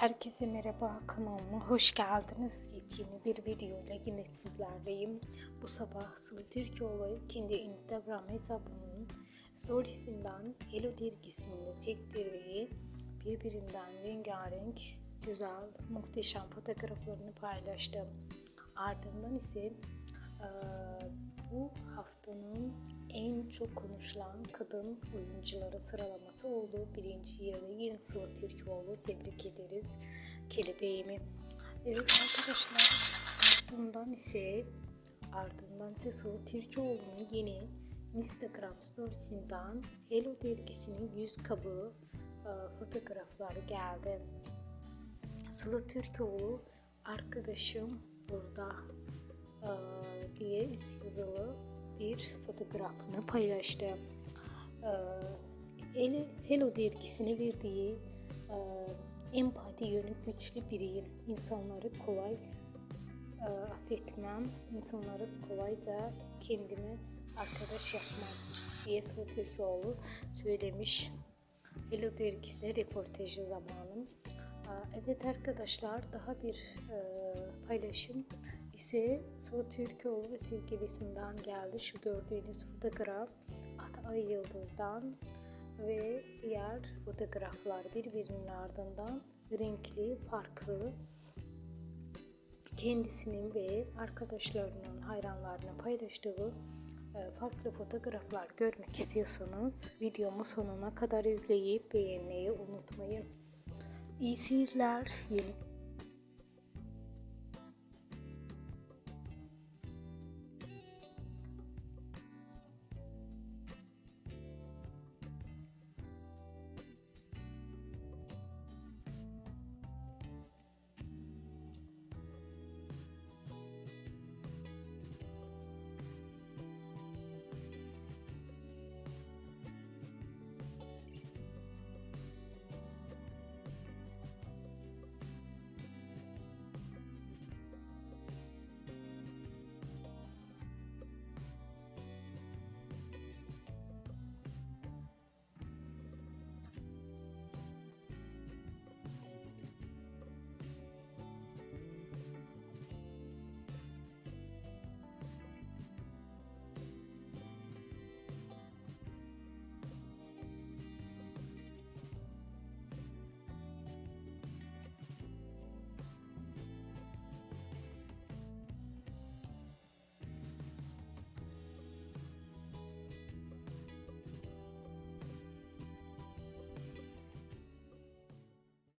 Herkese merhaba kanalıma hoş geldiniz. Yepyeni bir video ile yine sizlerleyim. Bu sabah Sılı Türkoğlu kendi Instagram hesabının storiesinden Hello dergisinde çektirdiği birbirinden rengarenk, güzel, muhteşem fotoğraflarını paylaştı. Ardından ise bu haftanın en çok konuşulan kadın oyuncuları sıralaması oldu. Birinci yerde yine Sıla Türkoğlu. Tebrik ederiz kelebeğimi. Evet arkadaşlar ardından ise ardından ise Sıla Türkoğlu'nun yeni Instagram storiesinden Hello dergisinin yüz kabuğu e, fotoğrafları geldi. Sıla Türkoğlu arkadaşım burada e, diye üst yazılı bir fotoğrafını paylaştı. E, Hello- dergisine verdiği e, empati yönü güçlü biriyim. İnsanları kolay e, affetmem. İnsanları kolayca kendime arkadaş yapmam diye Sıla Türkoğlu söylemiş. Hello dergisine röportajı zamanı. Aa, Evet arkadaşlar daha bir e, paylaşım ise Sıla Türkoğlu ve sevgilisinden geldi. Şu gördüğünüz fotoğraf Atay Yıldız'dan ve diğer fotoğraflar birbirinin ardından renkli, farklı kendisinin ve arkadaşlarının hayranlarına paylaştığı e, farklı fotoğraflar görmek istiyorsanız videomu sonuna kadar izleyip beğenmeyi unutmayın. İyi seyirler. Yeni